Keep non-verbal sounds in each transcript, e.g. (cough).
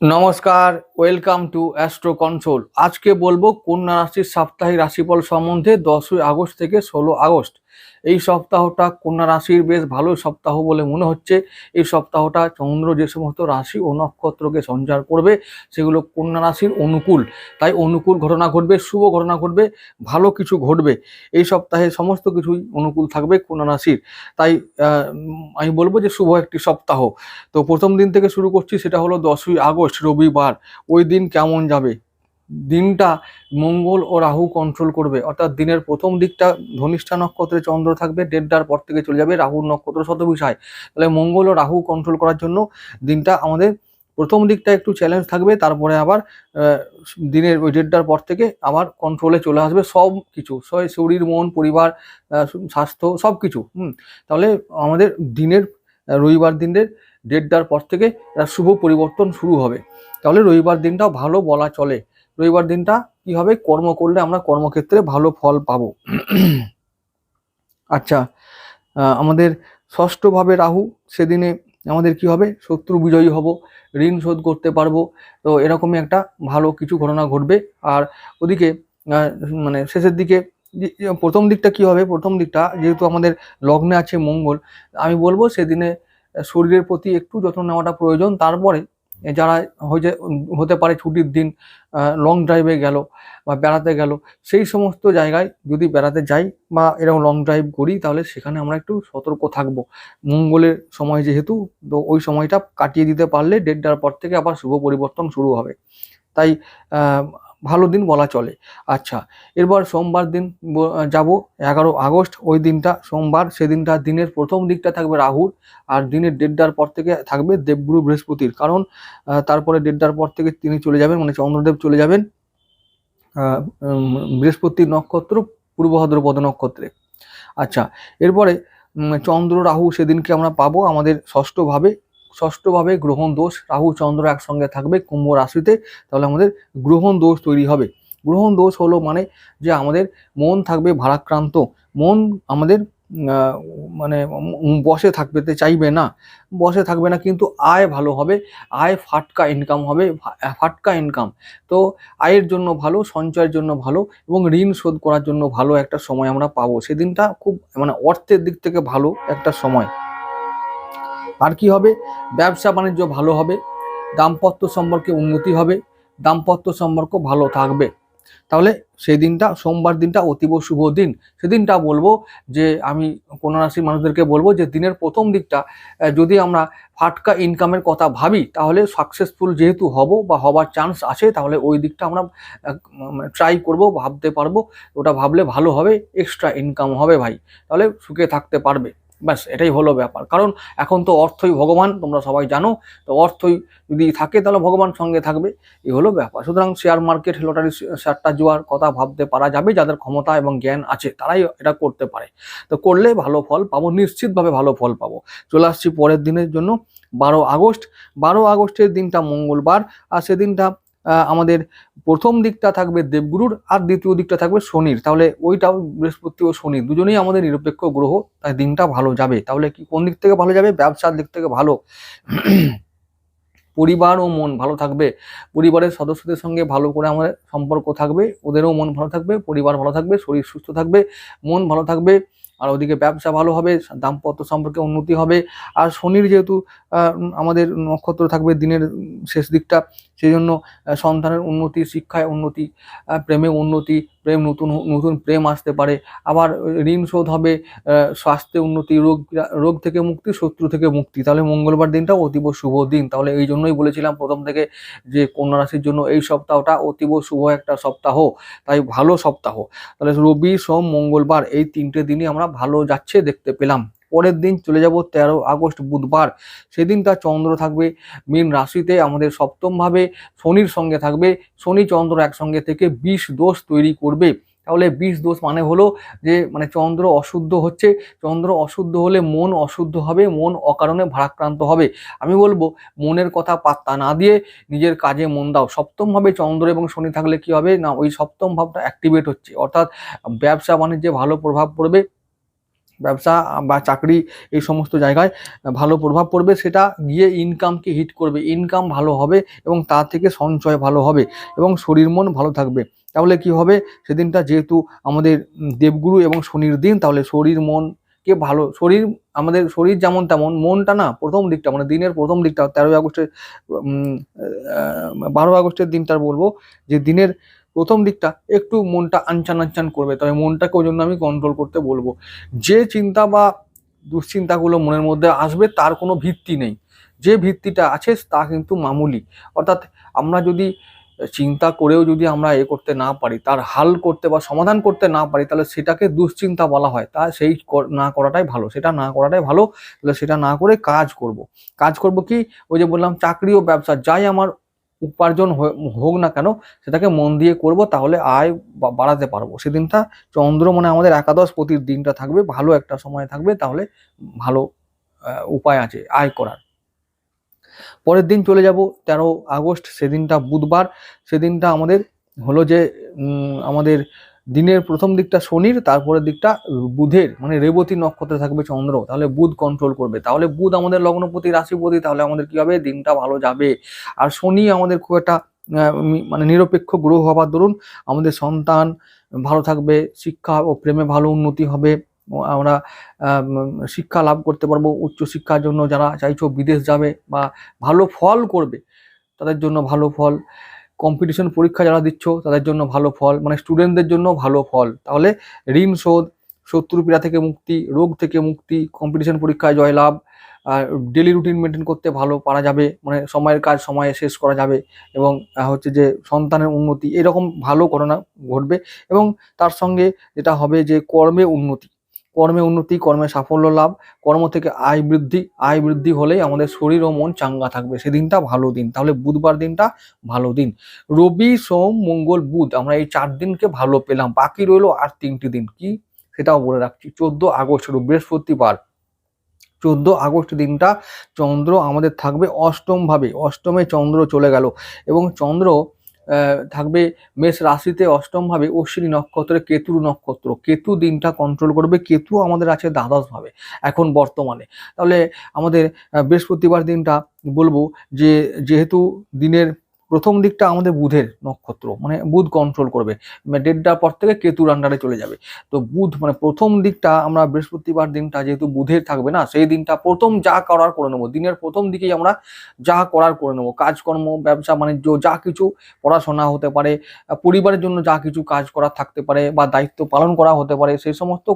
নমস্কার, welcome to astro control আজকে বলব কন্যা রাশির সাপ্তাহিক রাশিফল সম্বন্ধে দশই আগস্ট থেকে ষোলো আগস্ট। এই সপ্তাহটা কন্যা রাশির বেশ ভালো সপ্তাহ বলে মনে হচ্ছে। এই সপ্তাহটা চন্দ্র যে সমস্ত রাশি ও নক্ষত্রকে সঞ্চার করবে, সেগুলো কন্যা রাশির অনুকূল। তাই অনুকূল ঘটনা ঘটবে, শুভ ঘটনা ঘটবে, ভালো কিছু ঘটবে। এই সপ্তাহে সমস্ত কিছুই অনুকূল থাকবে কন্যা রাশির। তাই আমি বলব যে শুভ একটি সপ্তাহ। তো প্রথম দিন থেকে শুরু করছি, সেটা হলো দশই আগস্ট, রবিবার। ওই দিন কেমন যাবে? দিনটা মঙ্গল ও রাহু কন্ট্রোল করবে। অর্থাৎ দিনের প্রথম দিকটা ধনিষ্ঠা নক্ষত্রে চন্দ্র থাকবে, দেড়টার পর থেকে চলে যাবে রাহুর নক্ষত্র শত বিষয় তাহলে মঙ্গল ও রাহু কন্ট্রোল করার জন্য দিনটা আমাদের প্রথম দিকটা একটু চ্যালেঞ্জ থাকবে, তারপরে আবার দিনের ওই দেড়টার পর থেকে আবার কন্ট্রোলে চলে আসবে সব কিছু। শরীর, মন, পরিবার স্বাস্থ্য সব কিছু, হুম। তাহলে আমাদের দিনের রবিবার দিনের দেড়টার পর থেকে শুভ পরিবর্তন শুরু হবে। তাহলে রবিবার দিনটাও ভালো বলা চলে। রবিবার দিনটা কি হবে? কর্ম করলে আমরা কর্মক্ষেত্রে ভালো ফল পাবো। আচ্ছা আমাদের ষষ্ঠভাবে রাহু, সেদিনে আমাদের কি হবে? শত্রু বিজয়ী হব, ঋণ শোধ করতে পারব। তো এরকমই একটা ভালো কিছু ঘটনা ঘটবে। আর ওদিকে মানে শেষের দিকে প্রথম দিকটা কি হবে? প্রথম দিকটা, যেহেতু আমাদের লগ্নে আছে মঙ্গল, আমি বলব সেদিনে শরীরের প্রতি একটু যত্ন নেওয়াটা প্রয়োজন। তারপরে যারা হয়ে হতে পারে ছুটির দিন লং ড্রাইভে গেল বা বেড়াতে গেল, সেই সমস্ত জায়গায় যদি বেড়াতে যাই বা এরকম লং ড্রাইভ করি, তাহলে সেখানে আমরা একটু সতর্ক থাকব। মঙ্গলের সময় যেহেতু, তো ওই সময়টা কাটিয়ে দিতে পারলে দেড়টার পর থেকে আবার শুভ পরিবর্তন শুরু হবে। তাই ভালো দিন বলা চলে। আচ্ছা এরপর সোমবার দিন যাব এগারো আগস্ট, ওই দিনটা সোমবার, সেদিনটা দিনের প্রথম দিকটা থাকবে রাহুর, আর দিনের দেড়টার পর থেকে থাকবে দেবগুরু বৃহস্পতির। কারণ তারপরে দেড়টার পর থেকে তিনি চলে যাবেন মানে চন্দ্রদেব চলে যাবেন বৃহস্পতির নক্ষত্র পূর্ব ভাদ্রপদ নক্ষত্রে। আচ্ছা এরপরে চন্দ্র, রাহু সেদিনকে আমরা পাবো আমাদের ষষ্ঠভাবে। ষষ্ঠভাবে গ্রহণ দোষ, রাহু, চন্দ্র একসঙ্গে থাকবে কুম্ভ রাশিতে, তাহলে আমাদের গ্রহণ দোষ তৈরি হবে। গ্রহণ দোষ হলো মানে যে আমাদের মন থাকবে ভারাক্রান্ত। মন আমাদের মানে বসে থাকবে চাইবে না। বসে থাকবে না কিন্তু আয় ভালো হবে, আয় ফাটকা ইনকাম হবে ফাটকা ইনকাম তো আয়ের জন্য ভালো, সঞ্চয়ের জন্য ভালো এবং ঋণ শোধ করার জন্য ভালো একটা সময় আমরা পাবো। সেদিনটা খুব মানে অর্থের দিক থেকে ভালো একটা সময়। আর কি হবে? ব্যবসা বাণিজ্য ভালো হবে, দাম্পত্য সম্পর্কে উন্নতি হবে, দাম্পত্য সম্পর্ক ভালো থাকবে। তাহলে সেই দিনটা সোমবার দিনটা অতীব শুভ দিন। সেদিনটা বলব যে, আমি কোন রাশির মানুষদেরকে বলব যে, দিনের প্রথম দিকটা যদি আমরা ফাটকা ইনকামের কথা ভাবি, তাহলে সাকসেসফুল যেহেতু হব বা হবার চান্স আছে, তাহলে ওই দিকটা আমরা ট্রাই করব, ভাবতে পারব। ওটা ভাবলে ভালো হবে এক্সট্রা ইনকাম হবে ভাই। তাহলে সুখে থাকতে পারবে। ব্যাস, এটাই হলো ব্যাপার। কারণ এখন তো অর্থই ভগবান, তোমরা সবাই জানো। তো অর্থই যদি থাকে, তাহলে ভগবান সঙ্গে থাকবে। এই হলো ব্যাপার। সুতরাং শেয়ার মার্কেট লটারি শেয়ারটা জোয়ার কথা ভাবতে পারা যাবে, যাদের ক্ষমতা এবং জ্ঞান আছে, তারাই এটা করতে পারে। তো করলে ভালো ফল পাবো, নিশ্চিতভাবে ভালো ফল পাবো। চলে আসছি পরের দিনের জন্য, বারো আগস্ট। বারো আগস্টের দিনটা মঙ্গলবার, আর সেদিনটা আমাদের প্রথম দিকটা থাকবে দেবগুরুর আর দ্বিতীয় দিকটা থাকবে শনির। তাহলে ওইটাও বৃহস্পতি ও শনি দুজনেই আমাদের নিরপেক্ষ গ্রহ, তাই দিনটা ভালো যাবে। তাহলে কি কোন দিক থেকে ভালো যাবে? ব্যবসার দিক থেকে ভালো। পরিবার ও মন ভালো থাকবে। পরিবারের সদস্যদের সঙ্গে ভালো করে আমাদের সম্পর্ক থাকবে। ওদেরও মন ভালো থাকবে, পরিবার ভালো থাকবে, শরীর সুস্থ থাকবে, মন ভালো থাকবে। আর ওদিকে ব্যবসা ভালো হবে, দাম্পত্য সম্পর্কে উন্নতি হবে। আর শনির যেহেতু আমাদের নক্ষত্র থাকবে দিনের শেষ দিকটা সেই জন্য সন্তানের উন্নতি, শিক্ষায় উন্নতি প্রেমে উন্নতি প্রেম, নতুন নতুন প্রেম আসতে পারে। আবার ঋণ শোধ হবে স্বাস্থ্যে উন্নতি, রোগ রোগ থেকে মুক্তি, শত্রু থেকে মুক্তি। তাহলে মঙ্গলবার দিনটা অতীব শুভ দিন। তাহলে এই জন্যই বলেছিলাম প্রথম থেকে যে কন্যা রাশির জন্য এই সপ্তাহটা অতীব শুভ একটা সপ্তাহ। তাই ভালো সপ্তাহ। তাহলে রবি, সোম, মঙ্গলবার এই তিনটে দিনই আমরা ভালো যাচ্ছে দেখতে পেলাম। পরের দিন চলে যাব তেরো আগস্ট বুধবার। সেদিন তার চন্দ্র থাকবে। মীন রাশিতে আমাদের সপ্তমভাবে শনির সঙ্গে থাকবে। শনি চন্দ্র একসঙ্গে থেকে বিষ দোষ তৈরি করবে। তাহলে বিষ দোষ মানে হলো যে মানে চন্দ্র অশুদ্ধ হচ্ছে। চন্দ্র অশুদ্ধ হলে মন অশুদ্ধ হবে, মন অকারণে ভারাক্রান্ত হবে। আমি বলব, মনের কথা পাত্তা না দিয়ে নিজের কাজে মন দাও। সপ্তমভাবে চন্দ্র এবং শনি থাকলে কি হবে? না, ওই সপ্তম ভাবটা অ্যাক্টিভেট হচ্ছে। অর্থাৎ ব্যবসা বাণিজ্যে ভালো প্রভাব পড়বে। ব্যবসা বা চাকরি এই সমস্ত জায়গায় ভালো প্রভাব পড়বে, সেটা গিয়ে ইনকামকে হিট করবে। ইনকাম ভালো হবে এবং তার থেকে সঞ্চয় ভালো হবে এবং শরীর মন ভালো থাকবে। তাহলে কি হবে? সেদিনটা যেহেতু আমাদের দেবগুরু এবং শনির দিন, তাহলে শরীর মনকে ভালো, শরীর আমাদের শরীর যেমন তেমন, মনটা না প্রথম দিকটা মানে দিনের প্রথম দিকটা, তেরোই আগস্টের বারোই আগস্টের দিনটা বলব, যে দিনের প্রথম দিকটা একটু মনটা আনচান আনচান করবে, তবে মনটাকে ওই জন্য আমি কন্ট্রোল করতে বলব। যে চিন্তা বা দুশ্চিন্তাগুলো মনের মধ্যে আসবে, তার কোনো ভিত্তি নেই। যে ভিত্তিটা আছে, তা কিন্তু মামুলি। অর্থাৎ আমরা যদি চিন্তা করেও যদি আমরা এ করতে না পারি, তার হাল করতে বা সমাধান করতে না পারি, তাহলে সেটাকে দুশ্চিন্তা বলা হয়। তা সেই না করাটাই ভালো। সেটা না করাটাই ভালো, তাহলে সেটা না করে কাজ করব। কাজ করব কি? ওই যে বললাম, চাকরি ও ব্যবসা। যাই আমার উপার্জন হোক না কেন, সেটাকে মন দিয়ে করব, তাহলে আয় বাড়াতে পারব। সেদিনটা চন্দ্র মানে আমাদের একাদশ প্রতির দিনটা থাকবে, ভালো একটা সময় থাকবে, তাহলে ভালো উপায় আছে আয় করার। পরের দিন চলে যাব, তেরো আগস্ট, সেদিনটা বুধবার, সেদিনটা আমাদের হলো যে আমাদের দিনের প্রথম দিকটা শনির, তারপরের দিকটা বুধের মানে রেবতী নক্ষত্রে থাকবে চন্দ্র। তাহলে বুধ কন্ট্রোল করবে। তাহলে বুধ আমাদের লগ্নপতি, রাশিপতি, তাহলে আমাদের কি হবে? দিনটা ভালো যাবে। আর শনি আমাদের খুব একটা মানে নিরপেক্ষ গ্রহ হবার দরুন, আমাদের সন্তান ভালো থাকবে, শিক্ষা ও প্রেমে ভালো উন্নতি হবে। আমরা শিক্ষা লাভ করতে পারব। উচ্চ শিক্ষার জন্য যারা চাইছো বিদেশ যাবে বা ভালো ফল করবে, তাদের জন্য ভালো ফল। কম্পিটিশন পরীক্ষা যারা দিচ্ছ, তাদের জন্য ভালো ফল মানে স্টুডেন্টদের জন্য ভালো ফল। তাহলে ঋণ শোধ শত্রু পীড়া থেকে মুক্তি, রোগ থেকে মুক্তি কম্পিটিশন পরীক্ষায় জয়লাভ ডেলি রুটিন মেনটেন করতে ভালো পারা যাবে মানে সময়ের কাজ সময়ে শেষ করা যাবে, এবং হচ্ছে যে সন্তানের উন্নতি, এরকম ভালো ঘটনা ঘটবে, এবং তার সঙ্গে যেটা হবে যে কর্মে উন্নতি। কর্মে উন্নতি, কর্মে সাফল্য লাভ, কর্ম থেকে আয় বৃদ্ধি আয় বৃদ্ধি হলেই আমাদের শরীর ও মন চাঙ্গা থাকবে। সেদিনটা ভালো দিন। তাহলে বুধবার দিনটা ভালো দিন। রবি, সোম, মঙ্গল, বুধ, আমরা এই চার দিনকে ভালো পেলাম। বাকি রইল আর তিনটি দিন। কি? সেটাও বলে রাখছি। চোদ্দ আগস্ট বৃহস্পতিবার। চোদ্দ আগস্ট দিনটা চন্দ্র আমাদের থাকবে অষ্টমভাবে অষ্টমে চন্দ্র চলে গেল এবং চন্দ্র থাকবে মেষ রাশিতে অষ্টমভাবে অশ্বিনী নক্ষত্রে কেতুর নক্ষত্র। কেতু দিনটা কন্ট্রোল করবে, কেতু আমাদের আছে দ্বাদশ ভাবে এখন বর্তমানে। তাহলে আমাদের বৃহস্পতিবার দিনটা বলব যে, যেহেতু দিনের প্রথম দিকটা আমাদের বুধের নক্ষত্র মানে বুধ কন্ট্রোল করবে। মানে দেড়টার পর থেকে কেতুর আন্ডারে চলে যাবে। তো বুধ মানে প্রথম দিকটা আমরা বৃহস্পতিবার দিনটা যেহেতু বুধের থাকবে না, সেই দিনটা প্রথম যা করার করে নেব। দিনের প্রথম দিকেই আমরা যা করার করে নেব। কাজকর্ম, ব্যবসা বাণিজ্য যা কিছু পড়াশোনা হতে পারে পরিবারের জন্য যা কিছু কাজ করা থাকতে পারে বা দায়িত্ব পালন করা হতে পারে, সেই সমস্ত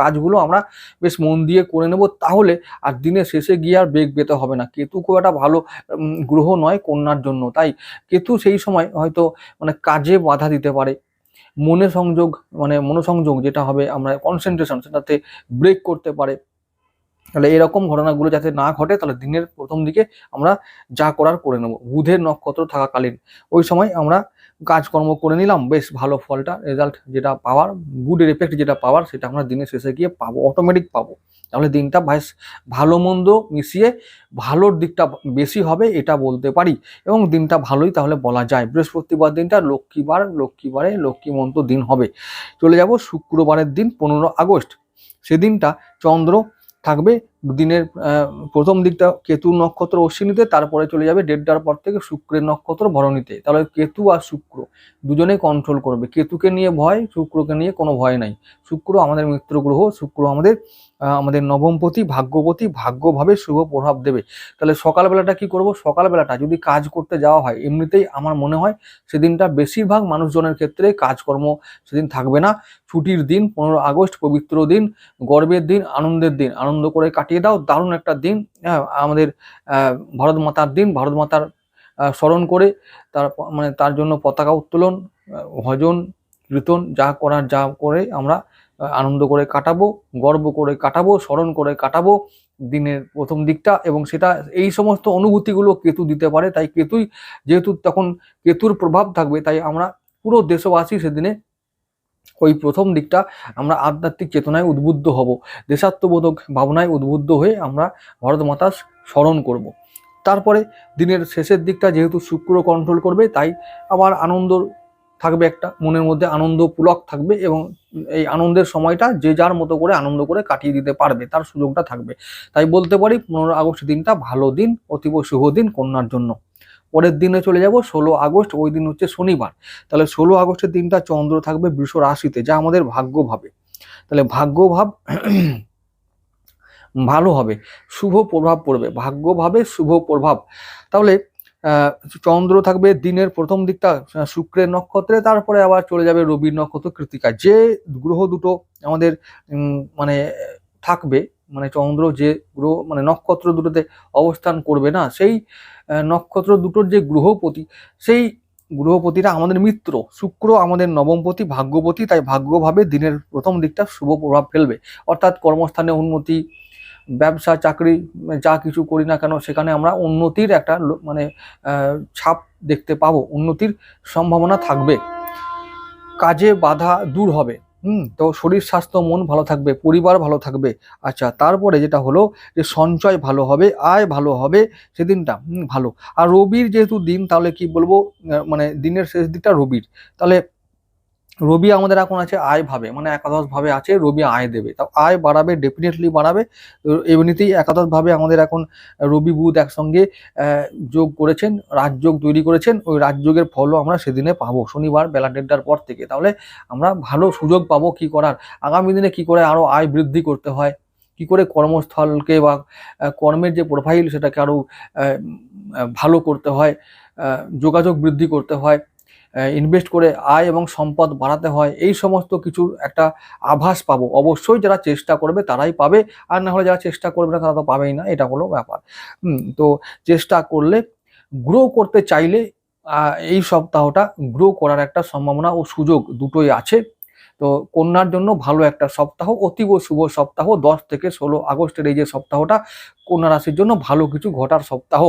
কাজগুলো আমরা বেশ মন দিয়ে করে নেব। তাহলে আর দিনের শেষে গিয়ে আর বেগ পেতে হবে না। কেতু খুব একটা ভালো গ্রহ নয় কন্যার জন্য। তাই কেতু সেই সময় হয়তো মানে কাজে বাধা দিতে পারে। মনে সংযোগ মানে মনোসংযোগ যেটা হবে আমরা কনসেন্ট্রেশন সেটাতে ব্রেক করতে পারে। তাহলে এরকম ঘটনাগুলো যাতে না ঘটে, তাহলে দিনের প্রথম দিকে আমরা যা করার করে নেব। বুধের নক্ষত্র থাকাকালীন ওই সময় আমরা কাজকর্ম করে নিলাম, বেশ ভালো ফলটা রেজাল্ট যেটা পাওয়ার গুডের এফেক্ট যেটা পাওয়ার, সেটা আমরা দিনের শেষে গিয়ে পাবো অটোমেটিক পাবো। তাহলে দিনটা ভাই ভালো মন্দ মিশিয়ে ভালোর দিকটা বেশি হবে, এটা বলতে পারি। এবং দিনটা ভালোই তাহলে বলা যায়। বৃহস্পতিবার দিনটা লক্ষ্মীবার, লক্ষ্মীবারে লক্ষ্মীমন্ত দিন হবে। চলে যাব শুক্রবারের দিন পনেরো আগস্ট। সেদিনটা চন্দ্র থাকবে দিনের প্রথম দিকটা কেতু নক্ষত্র অশ্বিনীতে, তারপরে চলে যাবে দেড়টার পর থেকে শুক্রের নক্ষত্র ভরণীতে। তাহলে কেতু আর শুক্র দুজনে কন্ট্রোল করবে। কেতুকে নিয়ে ভয়, শুক্রকে নিয়ে কোনো ভয় নাই। শুক্র আমাদের মিত্র গ্রহ, শুক্র আমাদের আমাদের নবমপতি, ভাগ্যপতি, ভাগ্যভাবে শুভ প্রভাব দেবে। তাহলে সকালবেলাটা কি করব? সকালবেলাটা যদি কাজ করতে যাওয়া হয়, এমনিতেই আমার মনে হয় সেদিনটা বেশিরভাগ মানুষজনের ক্ষেত্রে কাজকর্ম সেদিন থাকবে না। ছুটির দিন, পনেরো আগস্ট পবিত্র দিন, গর্বের দিন, আনন্দের দিন। আনন্দ করে কাটিয়ে দাও দারুণ একটা দিন। হ্যাঁ, আমাদের ভারত মাতার দিন ভারত মাতার স্মরণ করে তার মানে তার জন্য পতাকা উত্তোলন ভজন কীর্তন যা করার যা করে আমরা আনন্দ করে কাটাবো গর্ব করে কাটাবো স্মরণ করে কাটাবো দিনের প্রথম দিকটা। এবং সেটা এই সমস্ত অনুভূতিগুলো কেতু দিতে পারে। তাই কেতুই যেহেতু তখন কেতুর প্রভাব থাকবে তাই আমরা পুরো দেশবাসী সেদিনে ওই প্রথম দিকটা আমরা আধ্যাত্মিক চেতনায় উদ্বুদ্ধ হব, দেশাত্মবোধক ভাবনায় উদ্বুদ্ধ হয়ে আমরা ভারত মাতার স্মরণ করব। তারপরে দিনের শেষের দিকটা যেহেতু শুক্র কন্ট্রোল করবে, তাই আবার আনন্দ থাকবে একটা, মনের মধ্যে আনন্দ পুলক থাকবে এবং এই আনন্দের সময়টা যে যার মতো করে আনন্দ করে কাটিয়ে দিতে পারবে, তার সুযোগটা থাকবে তাই বলতে পারি, পনেরো আগস্ট দিনটা ভালো দিন, অতীব শুভ দিন কন্যার জন্য পরের দিনে চলে যাব ষোলো আগস্ট, ওই দিন হচ্ছে শনিবার। তাহলে ষোলো আগস্টের দিনটা চন্দ্র থাকবে বৃষ রাশিতে, যা আমাদের ভাগ্য ভাবে। তাহলে ভাগ্য ভাব (clears throat) ভালো হবে, শুভ প্রভাব পড়বে, ভাগ্য ভাবে শুভ প্রভাব। তাহলে চন্দ্র থাকবে দিনের প্রথম দিকটা শুক্রের নক্ষত্রে, তারপরে আবার চলে যাবে রবির নক্ষত্র কৃতিকা যে গ্রহ দুটো আমাদের মানে থাকবে মানে চন্দ্র যে গ্রহ মানে নক্ষত্র দুটোতে অবস্থান করবে না, সেই নক্ষত্র দুটোর যে গ্রহপতি, সেই গ্রহপতিটা আমাদের মিত্র। শুক্র আমাদের নবমপতি, ভাগ্যপতি, তাই ভাগ্যভাবে দিনের প্রথম দিকটা শুভ প্রভাব ফেলবে। অর্থাৎ কর্মস্থানে উন্নতি, ব্যবসা, চাকরি, যা কিছু করি না কেন, সেখানে আমরা উন্নতির একটা মানে ছাপ দেখতে পাবো, উন্নতির সম্ভাবনা থাকবে। কাজে বাধা দূর হবে। হুম তো শরীর স্বাস্থ্য মন ভালো থাকবে পরিবার ভালো থাকবে। আচ্ছা তারপরে যেটা হলো যে সঞ্চয় ভালো হবে আয় ভালো হবে সেদিনটা হুম, ভালো। আর রবির যেহেতু দিন তাহলে কি বলব মানে দিনের শেষ দিকটা রবির। তাহলে রবি আমাদের এখন আছে আয় ভাবে মানে একাদশ ভাবে আছে রবি আয় দেবে। তা আয় বাড়াবে ডেফিনেটলি বাড়াবে। এমনিতেই একাদশ ভাবে আমাদের এখন রবি বুধ একসঙ্গে যোগ করেছেন রাজযোগ তৈরি করেছেন ওই রাজযোগের ফলও আমরা সেদিনে পাবো শনিবার বেলা দেড়টার পর থেকে। তাহলে আমরা ভালো সুযোগ পাবো কি করার? আগামী দিনে কি করে আরও আয় বৃদ্ধি করতে হয়? কি করে কর্মস্থলকে বা কর্মের যে প্রোফাইল সেটাকে আরও আহ, উম, ভালো করতে হয় যোগাযোগ বৃদ্ধি করতে হয়? ইনভেস্ট করে আয় এবং সম্পদ বাড়াতে হয়, এই সমস্ত কিছুর একটা আভাস পাবো। অবশ্যই যারা চেষ্টা করবে তারাই পাবে, আর না হলে যারা চেষ্টা করবে না তারা তো পাবেই না, এটা হলো ব্যাপার। তো চেষ্টা করলে গ্রো করতে চাইলে এই সপ্তাহটা গ্রো করার একটা সম্ভাবনা ও সুযোগ দুটোই আছে। তো কন্যার জন্য ভালো একটা সপ্তাহ, অতীব শুভ সপ্তাহ, দশ থেকে ষোলো আগস্টের এই যে সপ্তাহটা, কন্যা রাশির জন্য ভালো কিছু ঘটার সপ্তাহ।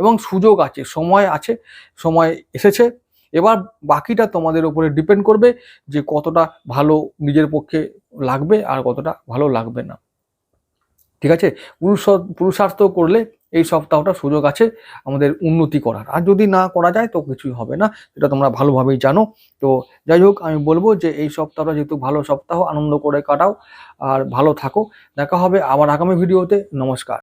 এবং সুযোগ আছে, সময় আছে, সময় এসেছে। এবার বাকিটা তোমাদের উপরে ডিপেন্ড করবে যে কতটা ভালো নিজের পক্ষে লাগবে আর কতটা ভালো লাগবে না। ঠিক আছে? পুরুষ পুরুষার্থ করলে এই সপ্তাহটা সুযোগ আছে আমাদের উন্নতি করার। আর যদি না করা যায় তো কিছুই হবে না, সেটা তোমরা ভালোভাবেই জানো। তো যাই হোক, আমি বলব যে এই সপ্তাহটা যেহেতু ভালো সপ্তাহ, আনন্দ করে কাটাও আর ভালো থাকো। দেখা হবে আবার আগামী ভিডিওতে। নমস্কার।